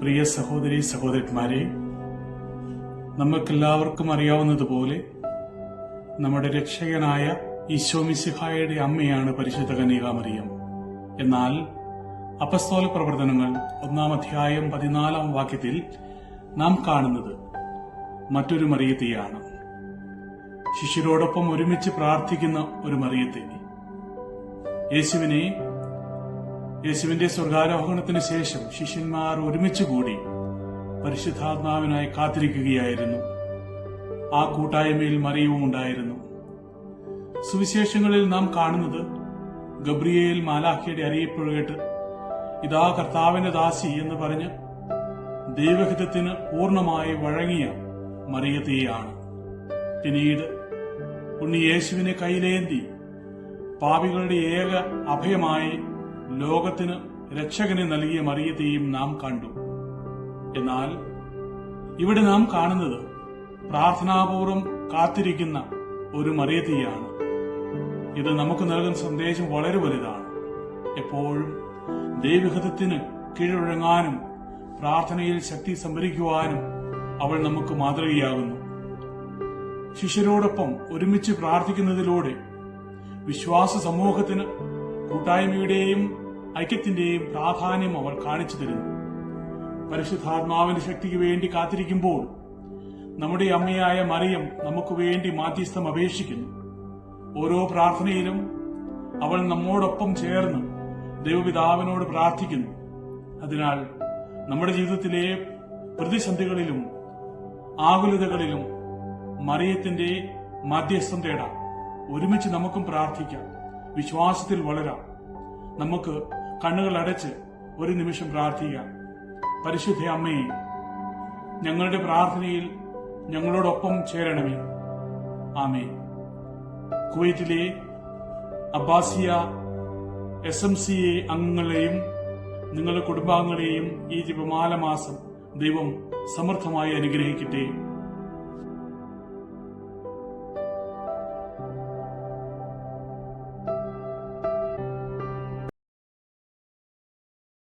പ്രിയ സഹോദരി സഹോദരന്മാരെ നമുക്കെല്ലാവർക്കും അറിയാവുന്നതുപോലെ നമ്മുടെ രക്ഷകനായ ഈശോമിസിഹായുടെ അമ്മയാണ് പരിശുദ്ധ കന്യകാമറിയം എന്നാൽ അപസ്തോല പ്രവർത്തനങ്ങൾ ഒന്നാം അധ്യായം പതിനാലാം വാക്യത്തിൽ നാം കാണുന്നത് മറ്റൊരു മറിയത്തെയാണ്. ശിഷ്യരോടൊപ്പം ഒരുമിച്ച് പ്രാർത്ഥിക്കുന്ന ഒരു മറിയത്തെ. യേശുവിനെ യേശുവിന്റെ സ്വർഗാരോഹണത്തിന് ശേഷം ശിഷ്യന്മാർ ഒരുമിച്ച് കൂടി പരിശുദ്ധാത്മാവിനായി കാത്തിരിക്കുകയായിരുന്നു. ആ കൂട്ടായ്മയിൽ മറിയവും ഉണ്ടായിരുന്നു. സുവിശേഷങ്ങളിൽ നാം കാണുന്നത് ഗബ്രിയേൽ മാലാഖിയുടെ അറിയിപ്പ് കേട്ട് ഇതാ കർത്താവിന്റെ ദാസി എന്ന് പറഞ്ഞ് ദൈവഹിതത്തിന് പൂർണമായി വഴങ്ങിയ മറിയത്തെയാണ്. പിന്നീട് ഉണ്ണി യേശുവിനെ കയ്യിലേന്തി പാപികളുടെ ഏക അഭയമായി ലോകത്തിന് രക്ഷകനെ നൽകിയ മറിയത്തെയും നാം കണ്ടു. എന്നാൽ ഇവിടെ നാം കാണുന്നത് പ്രാർത്ഥനാപൂർവം കാത്തിരിക്കുന്ന ഒരു മറിയത്തെയാണ്. ഇത് നമുക്ക് നൽകുന്ന സന്ദേശം വളരെ വലുതാണ്. എപ്പോഴും ദൈവഹിതത്തിന് കീഴൊഴങ്ങാനും പ്രാർത്ഥനയിൽ ശക്തി സംഭരിക്കുവാനും അവൾ നമുക്ക് മാതൃകയാകുന്നു. ശിഷ്യരോടൊപ്പം ഒരുമിച്ച് പ്രാർത്ഥിക്കുന്നതിലൂടെ വിശ്വാസ സമൂഹത്തിന് കൂട്ടായ്മയുടെയും ഐക്യത്തിന്റെയും പ്രാധാന്യം അവൾ കാണിച്ചു തരുന്നു. പരിശുദ്ധാത്മാവിന്റെ ശക്തിക്ക് വേണ്ടി കാത്തിരിക്കുമ്പോൾ നമ്മുടെ അമ്മയായ മറിയം നമുക്ക് വേണ്ടി മാധ്യസ്ഥം അപേക്ഷിക്കുന്നു. ഓരോ പ്രാർത്ഥനയിലും അവൾ നമ്മോടൊപ്പം ചേർന്ന് ദൈവപിതാവിനോട് പ്രാർത്ഥിക്കുന്നു. അതിനാൽ നമ്മുടെ ജീവിതത്തിലെ പ്രതിസന്ധികളിലും ആകുലതകളിലും മറിയത്തിന്റെ മാധ്യസ്ഥം തേടാം. ഒരുമിച്ച് നമുക്കും പ്രാർത്ഥിക്കാം. വിശ്വാസത്തിൽ വളരാം. നമുക്ക് കണ്ണുകൾ അടച്ച് ഒരു നിമിഷം പ്രാർത്ഥിക്കാം പരിശുദ്ധ അമ്മയെ ഞങ്ങളുടെ പ്രാർത്ഥനയിൽ ഞങ്ങളോടൊപ്പം ചേരണമേ. ആമേ കുവൈറ്റിലെ Abbasiya S M C A അംഗങ്ങളെയും നിങ്ങളുടെ കുടുംബാംഗങ്ങളെയും ഈ ജപമാല മാസം ദൈവം സമർത്ഥമായി അനുഗ്രഹിക്കട്ടെ.